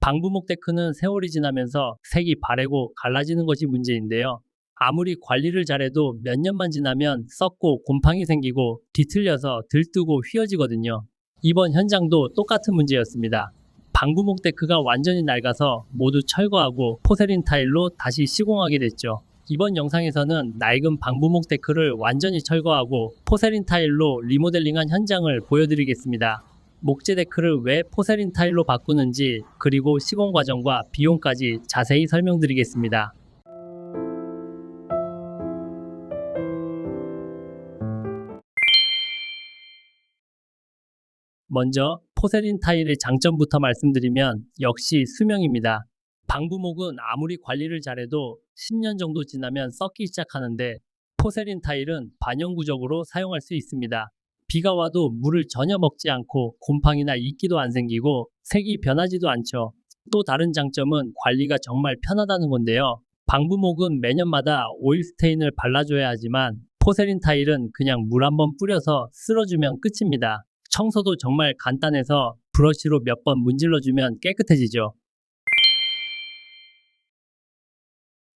방부목 데크는 세월이 지나면서 색이 바래고 갈라지는 것이 문제인데요. 아무리 관리를 잘해도 몇 년만 지나면 썩고 곰팡이 생기고 뒤틀려서 들뜨고 휘어지거든요. 이번 현장도 똑같은 문제였습니다. 방부목 데크가 완전히 낡아서 모두 철거하고 포세린 타일로 다시 시공하게 됐죠. 이번 영상에서는 낡은 방부목 데크를 완전히 철거하고 포세린 타일로 리모델링한 현장을 보여드리겠습니다. 목재 데크를 왜 포세린 타일로 바꾸는지 그리고 시공 과정과 비용까지 자세히 설명드리겠습니다. 먼저 포세린 타일의 장점부터 말씀드리면 역시 수명입니다. 방부목은 아무리 관리를 잘해도 10년 정도 지나면 썩기 시작하는데 포세린 타일은 반영구적으로 사용할 수 있습니다. 비가 와도 물을 전혀 먹지 않고 곰팡이나 이끼도 안 생기고 색이 변하지도 않죠. 또 다른 장점은 관리가 정말 편하다는 건데요. 방부목은 매년마다 오일 스테인을 발라줘야 하지만 포세린 타일은 그냥 물 한번 뿌려서 쓸어주면 끝입니다. 청소도 정말 간단해서 브러쉬로 몇 번 문질러주면 깨끗해지죠.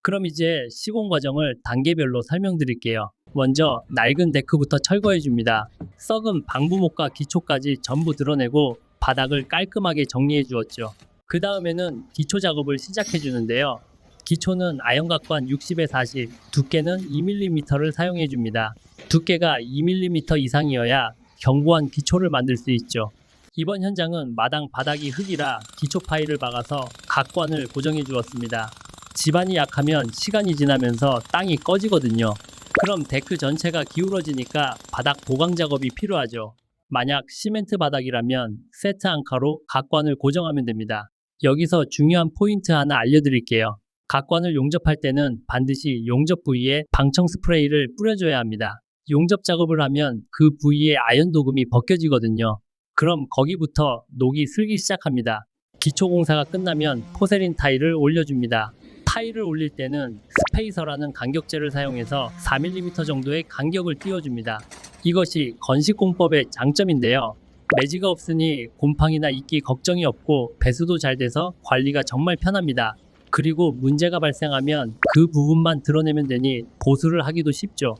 그럼 이제 시공 과정을 단계별로 설명드릴게요. 먼저 낡은 데크부터 철거해 줍니다. 썩은 방부목과 기초까지 전부 드러내고 바닥을 깔끔하게 정리해 주었죠. 그 다음에는 기초 작업을 시작해 주는데요. 기초는 아연각관 60에 40, 두께는 2mm를 사용해 줍니다. 두께가 2mm 이상이어야 견고한 기초를 만들 수 있죠. 이번 현장은 마당 바닥이 흙이라 기초 파일을 박아서 각관을 고정해 주었습니다. 집안이 약하면 시간이 지나면서 땅이 꺼지거든요. 그럼 데크 전체가 기울어지니까 바닥 보강 작업이 필요하죠. 만약 시멘트 바닥이라면 세트 앙카로 각관을 고정하면 됩니다. 여기서 중요한 포인트 하나 알려드릴게요. 각관을 용접할 때는 반드시 용접 부위에 방청 스프레이를 뿌려줘야 합니다. 용접 작업을 하면 그 부위의 아연 도금이 벗겨지거든요. 그럼 거기부터 녹이 슬기 시작합니다. 기초 공사가 끝나면 포세린 타일을 올려줍니다. 타일을 올릴 때는 스페이서라는 간격제를 사용해서 4mm 정도의 간격을 띄워줍니다. 이것이 건식공법의 장점인데요. 매지가 없으니 곰팡이나 이끼 걱정이 없고 배수도 잘 돼서 관리가 정말 편합니다. 그리고 문제가 발생하면 그 부분만 드러내면 되니 보수를 하기도 쉽죠.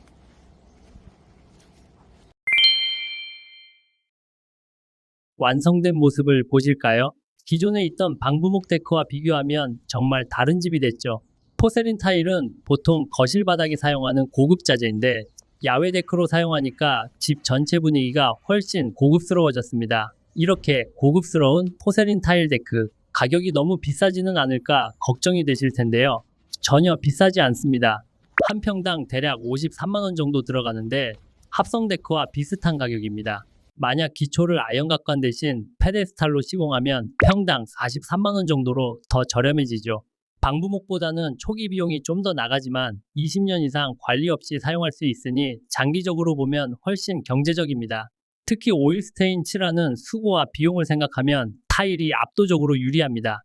완성된 모습을 보실까요? 기존에 있던 방부목 데크와 비교하면 정말 다른 집이 됐죠. 포세린 타일은 보통 거실 바닥에 사용하는 고급 자재인데 야외 데크로 사용하니까 집 전체 분위기가 훨씬 고급스러워졌습니다. 이렇게 고급스러운 포세린 타일 데크 가격이 너무 비싸지는 않을까 걱정이 되실 텐데요. 전혀 비싸지 않습니다. 한 평당 대략 53만 원 정도 들어가는데 합성 데크와 비슷한 가격입니다. 만약 기초를 아연각관 대신 페데스탈로 시공하면 평당 43만 원 정도로 더 저렴해지죠. 방부목보다는 초기 비용이 좀 더 나가지만 20년 이상 관리 없이 사용할 수 있으니 장기적으로 보면 훨씬 경제적입니다. 특히 오일 스테인 칠하는 수고와 비용을 생각하면 타일이 압도적으로 유리합니다.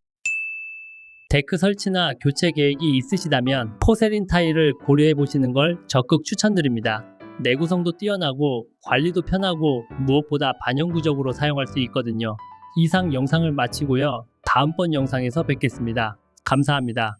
데크 설치나 교체 계획이 있으시다면 포세린 타일을 고려해 보시는 걸 적극 추천드립니다. 내구성도 뛰어나고 관리도 편하고 무엇보다 반영구적으로 사용할 수 있거든요. 이상 영상을 마치고요. 다음번 영상에서 뵙겠습니다. 감사합니다.